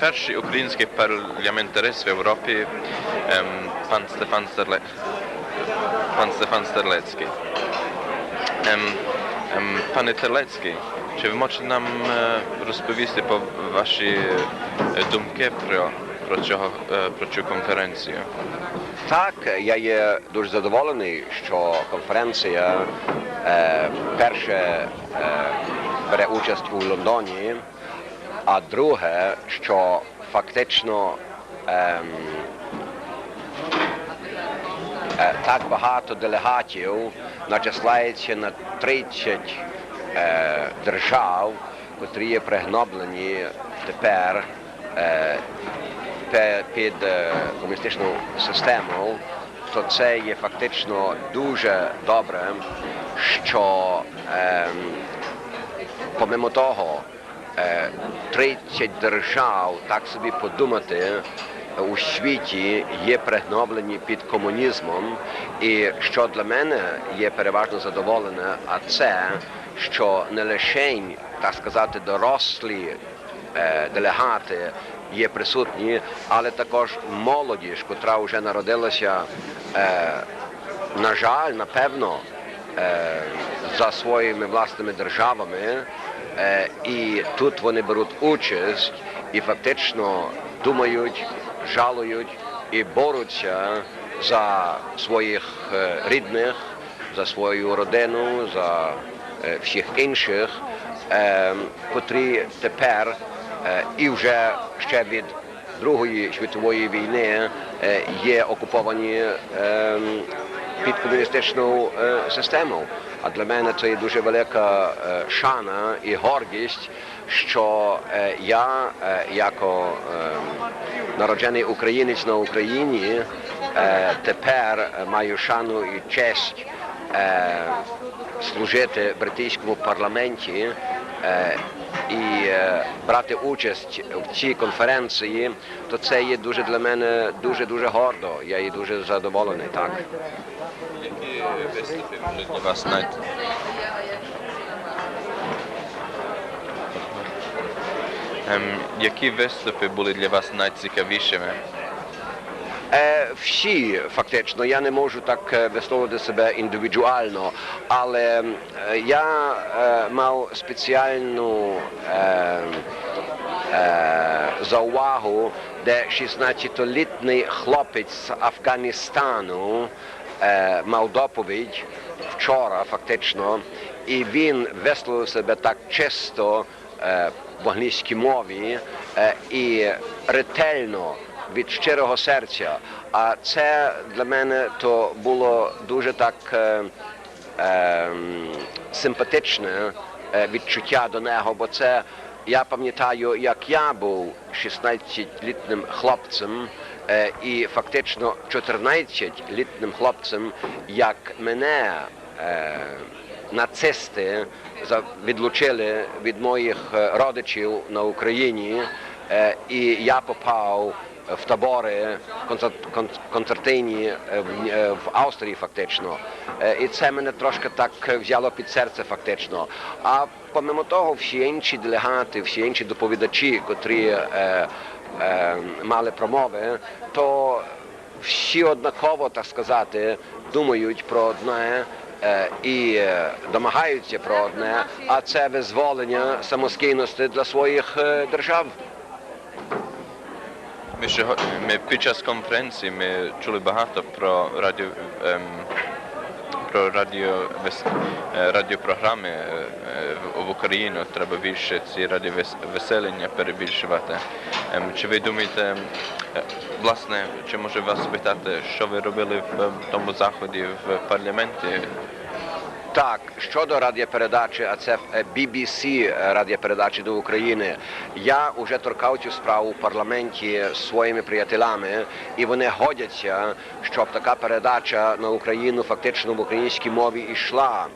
Перший український парламентарист в Європі ем, пан Стефан Стерле... пан Стефан Стерлецький. Ем, ем, пане Терлецький, чи ви можете нам е, розповісти по ваші е, думки про, про, цього, е, про цю конференцію? Так, я є дуже задоволений, що конференція е, перше е, бере участь у Лондоні, а друге, що фактично ем, е, так багато делегатів начисляється на 30 е, держав, котрі є пригноблені тепер е, під е, комуністичну систему, то це є фактично дуже добре, що ем, помимо того, е, 30 держав, так собі подумати, у світі є пригноблені під комунізмом, і що для мене є переважно задоволене, а це, що не лише, так сказати, дорослі е, делегати є присутні, але також молодіж, котра вже народилася, е, на жаль, напевно, е, за своїми власними державами, е, і тут вони беруть участь і фактично думають, жалують і борються за своїх е, рідних, за свою родину, за е, всіх інших, е, котрі тепер е, і вже ще від Другої світової війни е, є окуповані е, під комуністичну е, систему. А для мене це є дуже велика е, шана і гордість, що е, я, як народжений українець на Україні, тепер маю шану і честь служити в британському парламенті і брати участь в цій конференції, то це є дуже для мене дуже дуже гордо. Я є дуже задоволений. Так. Були для вас. Ем, які виступи були для вас найцікавішими? Е, всі фактично, я не можу так е, висловити себе індивідуально, але е, я е, мав спеціальну е, е, заувагу, де 16-літній хлопець з Афганістану мав доповідь вчора, фактично, і він висловив себе так чисто е, в англійській мові е, і ретельно від щирого серця. А це для мене то було дуже так е, е, симпатичне е, відчуття до нього, бо це я пам'ятаю, як я був 16-літнім хлопцем. Е, І фактично 14-літнім хлопцем, як мене е, нацисти відлучили від моїх е, родичів на Україні, і я попав в табори концерт- кон- концертийні е, в, Австрії, фактично. І це мене трошки так взяло під серце, фактично. А помимо того, всі інші делегати, всі інші доповідачі, котрі мали промови, то всі однаково, так сказати, думають про одне е, і е, домагаються про одне, а це визволення самостійності для своїх е, держав. Ми, ще, ми під час конференції ми чули багато про радіо, ем, про радіо, радіопрограми в- Україну. Треба більше ці радіовеселення перебільшувати. Ем, чи ви думаєте, е, власне, чи може вас питати, що ви робили в тому заході в парламенті? Так, щодо радіопередачі, а це е, BBC радіопередачі до України. Я вже торкав цю справу в парламенті з своїми приятелями, і вони годяться, щоб така передача на Україну фактично в українській мові йшла.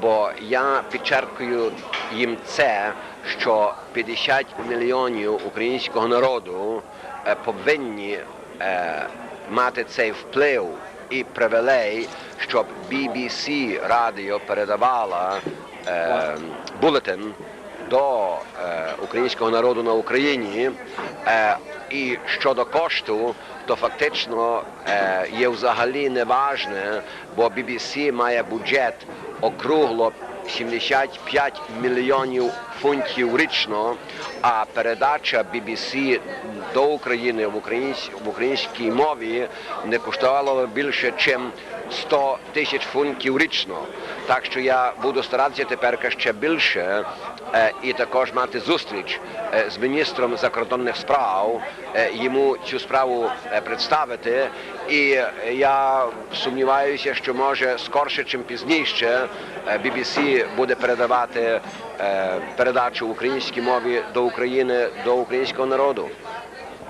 Бо я підчеркую їм це, що 50 мільйонів українського народу е, повинні е, мати цей вплив і привілей, щоб BBC радіо передавала е, булетин до е, українського народу на Україні. Е, і щодо кошту, то фактично е, є взагалі неважне, бо BBC має бюджет округло 75 мільйонів фунтів річно, а передача BBC до України в, українсь, в українській мові не коштувала більше, ніж 100 тисяч фунтів річно. Так що я буду старатися тепер ще більше е, і також мати зустріч е, з міністром закордонних справ, е, йому цю справу представити. І я сумніваюся, що може скорше, чим пізніше, BBC буде передавати передачу в українській мові до України, до українського народу.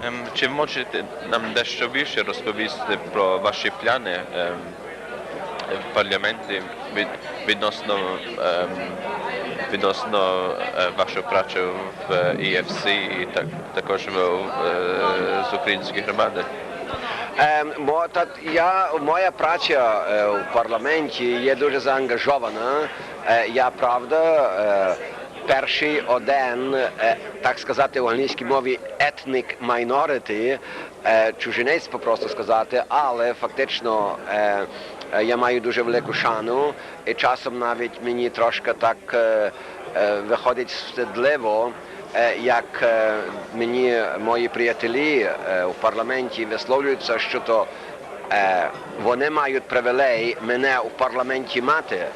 Ем, Чи можете нам дещо більше розповісти про ваші плани ем, парламенті відносно, ем, відносно е, вашої праці в EFC і так, також е, з української громади? Е, я, моя праця е, в парламенті є дуже заангажована. Е, я правда. Е, Перший один, е, так сказати, в англійській мові ethnic minority, е, чужинець попросту сказати, але фактично е, е, я маю дуже велику шану і часом навіть мені трошки так е, е, виходить стидливо, Е, як е, мені мої приятелі е, в парламенті висловлюються, що то е, вони мають привілей мене у парламенті мати.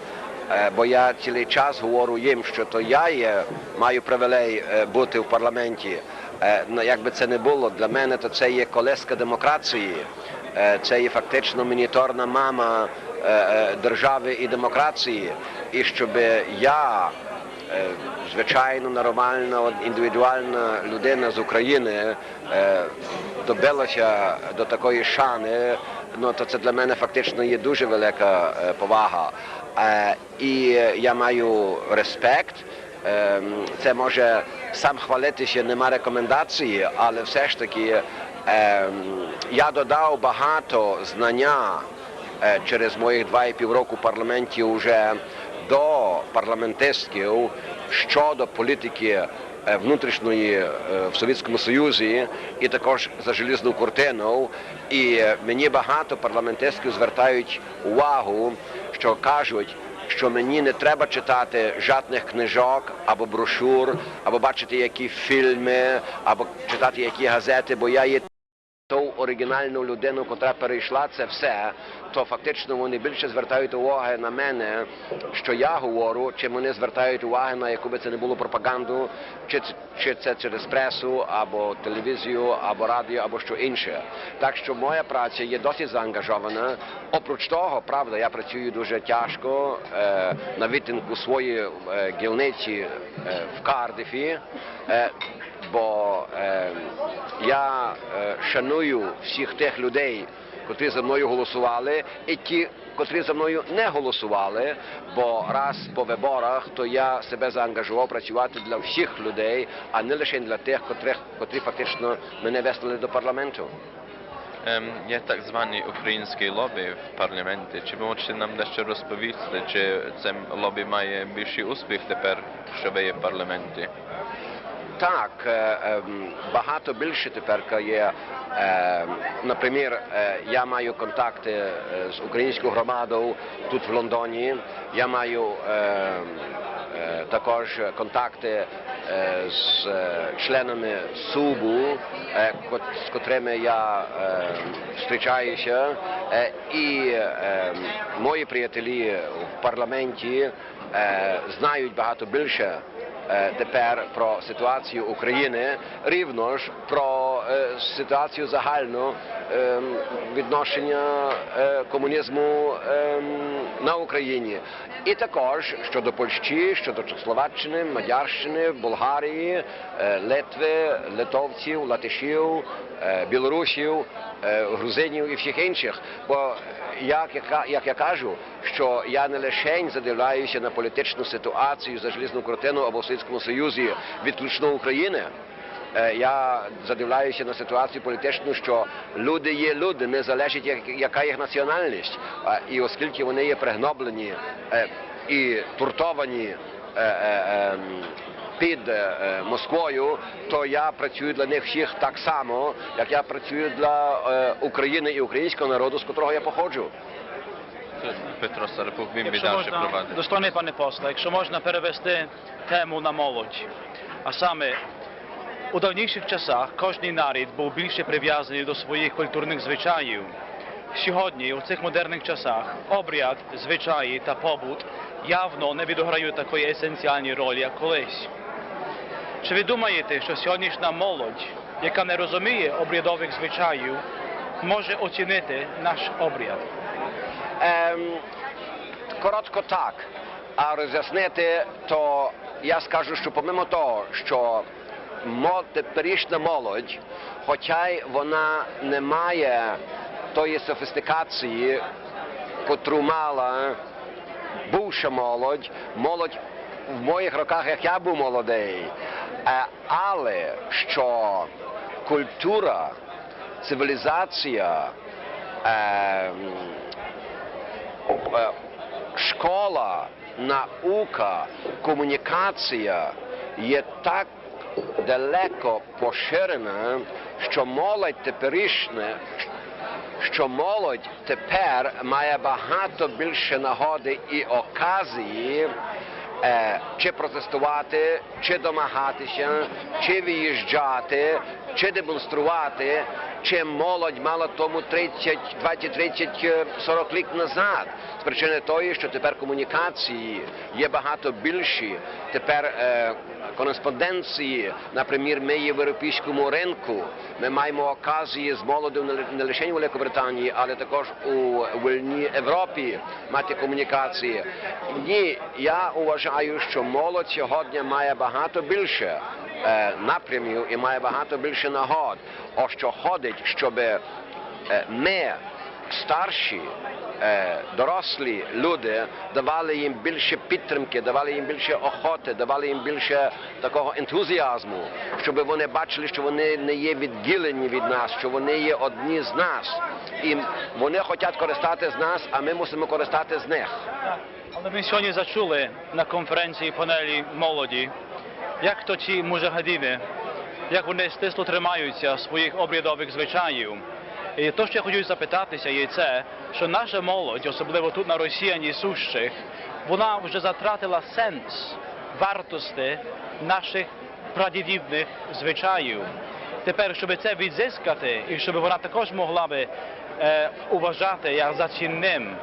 Е, Бо я цілий час говорю їм, що то я є, маю привілей е, бути в парламенті. Е, ну, Як би це не було, для мене то це є колеска демократії, Е, це є фактично мініторна мама е, е, держави і демократії. І щоб я Е, звичайно нормальна, індивідуальна людина з України е, добилася до такої шани, ну то це для мене фактично є дуже велика е, повага. Е, І я маю респект. Е, Це може сам хвалитися, нема рекомендації, але все ж таки е, я додав багато знання е, через моїх два і пів року парламенті вже до парламентистів щодо політики е, внутрішньої е, в Совєтському Союзі і також за желізну куртину. І мені багато парламентистів звертають увагу, що кажуть, що мені не треба читати жодних книжок або брошур, або бачити які фільми, або читати які газети, бо я є ту оригінальну людину, котра перейшла це все, то фактично вони більше звертають увагу на мене, що я говорю, чим вони звертають увагу на яку би це не було пропаганду, чи, чи це через пресу, або телевізію, або радіо, або що інше. Так що моя праця є досить заангажована. Опроч того, правда, я працюю дуже тяжко е, на відтинку своєї е, гільниці е, в Кардифі. Е, бо е, я е, шаную всіх тих людей, котрі за мною голосували, і ті, котрі за мною не голосували. Бо раз по виборах, то я себе заангажував працювати для всіх людей, а не лише для тих, котрих, котрі фактично мене вислали до парламенту. Ем, Є так звані українські лобі в парламенті. Чи ви можете нам дещо розповісти, чи це лобі має більший успіх тепер, що ви є в парламенті? Так, е, ем, багато більше тепер є. Е, Наприклад, е, я маю контакти з українською громадою тут в Лондоні. Я маю е, е, також контакти з членами СУБу, з котрими я зустрічаюся. І е, мої приятелі в парламенті знають багато більше тепер про ситуацію України, рівно ж про е, ситуацію загальну е, відношення е, комунізму е, на Україні. І також щодо Польщі, щодо Чехословаччини, Мадярщини, Болгарії, е, Литви, литовців, латишів, е, білорусів, е, грузинів і всіх інших. Бо як я, ка- як я кажу, що я не лише задивляюся на політичну ситуацію за желізну крутину або в Совєтському Союзі відключно України. Е, Я задивляюся на ситуацію політичну, що люди є люди, не залежить як- яка їх національність. І оскільки вони є пригноблені е, і туртовані е, ем, під е, Москвою, то я працюю для них всіх так само, як я працюю для е, України і українського народу, з котрого я походжу. Петро Старопух, він би Якщо далі провадив. достойний пане посла, якщо можна перевести тему на молодь, а саме у давніших часах кожний нарід був більше прив'язаний до своїх культурних звичаїв. Сьогодні, у цих модерних часах, обряд, звичаї та побут явно не відіграють такої есенціальної ролі, як колись. Чи ви думаєте, що сьогоднішня молодь, яка не розуміє обрядових звичаїв, може оцінити наш обряд? Ем, коротко так. А роз'яснити, то я скажу, що помимо того, що теперішня молодь, хоча й вона не має тої софістикації, котру мала бувша молодь, молодь в моїх роках, як я був молодий, але що культура, цивілізація, ем, е, школа, наука, комунікація є так далеко поширена, що молодь теперішня, що молодь тепер має багато більше нагоди і оказії. Е, Чи протестувати, чи домагатися, чи виїжджати, чи демонструвати, чи молодь мала тому 30, 20, 30, е, 40 літ назад. З причини тої, що тепер комунікації є багато більші. Тепер е, кореспонденції, наприклад, ми є в європейському ринку. Ми маємо оказії з молодою не лише в Великобританії, але також у вільній Європі мати комунікації. Ні, я вважаю, що молодь сьогодні має багато більше напрямів і має багато більше нагод. О що ходить, щоб е, ми, старші, е, дорослі люди, давали їм більше підтримки, давали їм більше охоти, давали їм більше такого ентузіазму, щоб вони бачили, що вони не є відділені від нас, що вони є одні з нас. І вони хочуть користати з нас, а ми мусимо користати з них. Але ми сьогодні зачули на конференції панелі молоді, як то ці мужагадіни, як вони стисло тримаються своїх обрядових звичаїв. І то, що я хотів запитатися, є це, що наша молодь, особливо тут на Росіяні сущих, вона вже затратила сенс вартості наших прадідівних звичаїв. Тепер, щоб це відзискати, і щоб вона також могла би е, уважати як за цінним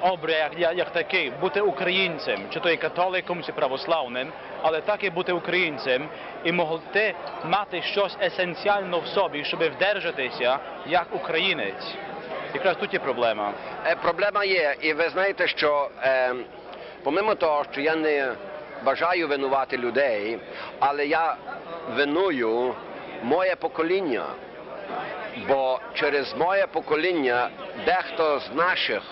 обряд як, такий, бути українцем, чи то є католиком, чи православним, але так і бути українцем і могти мати щось есенціально в собі, щоб вдержатися як українець. Якраз тут є проблема. Е, Проблема є, і ви знаєте, що е, помимо того, що я не бажаю винувати людей, але я виную моє покоління. Бо через моє покоління дехто з наших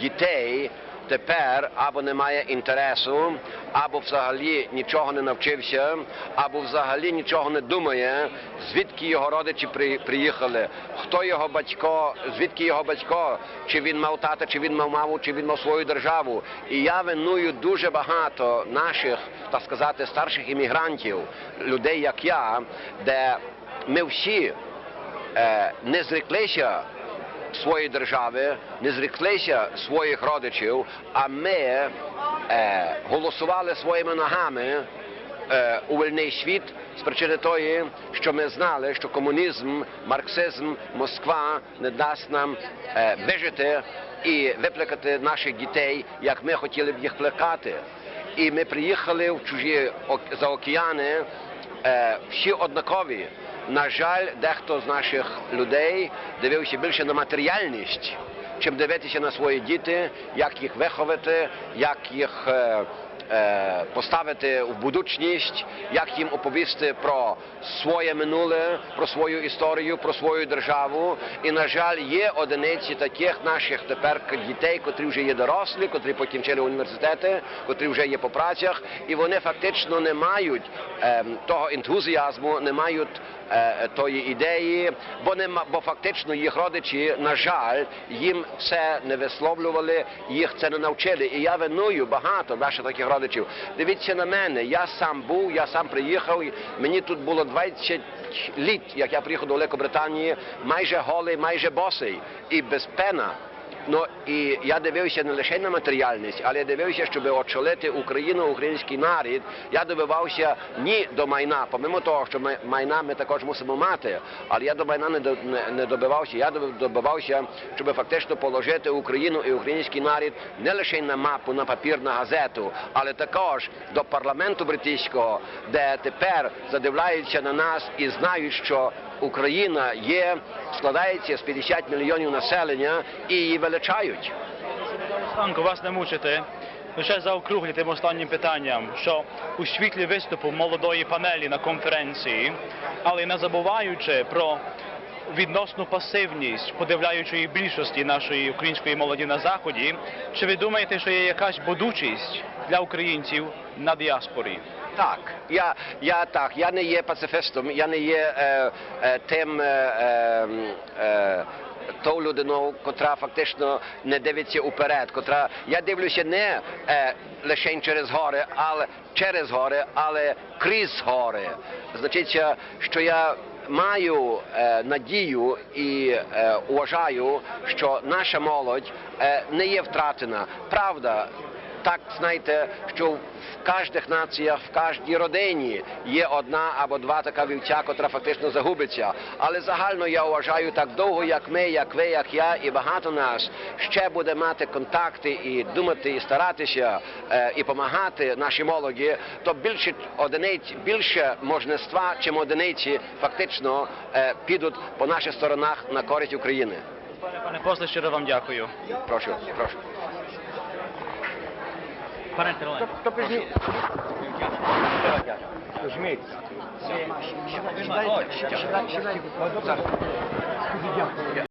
дітей тепер або не має інтересу, або взагалі нічого не навчився, або взагалі нічого не думає, звідки його родичі при- приїхали, хто його батько, звідки його батько, чи він мав тата, чи він мав маму, чи він мав свою державу. І я виную дуже багато наших, так сказати, старших іммігрантів, людей, як я, де ми всі е, не зреклися своєї держави, не зреклися своїх родичів, а ми е, голосували своїми ногами е, у вільний світ з причини тої, що ми знали, що комунізм, марксизм, Москва не дасть нам е, вижити і виплакати наших дітей, як ми хотіли б їх плекати. І ми приїхали в чужі за океани, е, всі однакові. На жаль, дехто з наших людей дивився більше на матеріальність, чим дивитися на свої діти, як їх виховати, як їх е, е, поставити в будучність, як їм оповісти про своє минуле, про свою історію, про свою державу. І, на жаль, є одиниці таких наших тепер дітей, котрі вже є дорослі, котрі покінчили університети, котрі вже є по працях, і вони фактично не мають е, того ентузіазму, не мають тої ідеї, бо нема, бо фактично їх родичі, на жаль, їм це не висловлювали, їх це не навчили. І я виную багато наших таких родичів. Дивіться на мене, я сам був, я сам приїхав, мені тут було 20 літ, як я приїхав до Великобританії, майже голий, майже босий і без пена. Ну і я дивився не лише на матеріальність, але я дивився, щоб очолити Україну, український народ. Я добивався ні до майна, помимо того, що ми- майна ми також мусимо мати, але я до майна не, до- не, не добивався. Я добивався, щоб фактично положити Україну і український народ не лише на мапу, на папір, на газету, але також до парламенту британського, де тепер задивляються на нас і знають, що Україна є, складається з 50 мільйонів населення і її величають. Станко, вас не мучити. Лише заокруглі тим останнім питанням, що у світлі виступу молодої панелі на конференції, але не забуваючи про відносну пасивність подивляючої більшості нашої української молоді на заході, чи ви думаєте, що є якась бодучість для українців на діаспорі? Так, я, я так, я не є пацифістом, я не є е, е, тим е, е, е, тою людиною, котра фактично не дивиться уперед, котра я дивлюся не е, лише через гори, але через гори, але крізь гори. Значить, е, що я маю е, надію і е, вважаю, що наша молодь е, не є втратена. Правда, так знаєте, що в кожних націях, в кожній родині є одна або два така вівця, котра фактично загубиться. Але загально я вважаю, так довго, як ми, як ви, як я і багато нас ще буде мати контакти і думати, і старатися, е, і допомагати нашій молоді, то більше одиниць, більше можництва, чим одиниці фактично е, підуть по наших сторонах на користь України. Пане пане после, щиро вам дякую. Прошу, прошу. 41 anni. Sto per dire...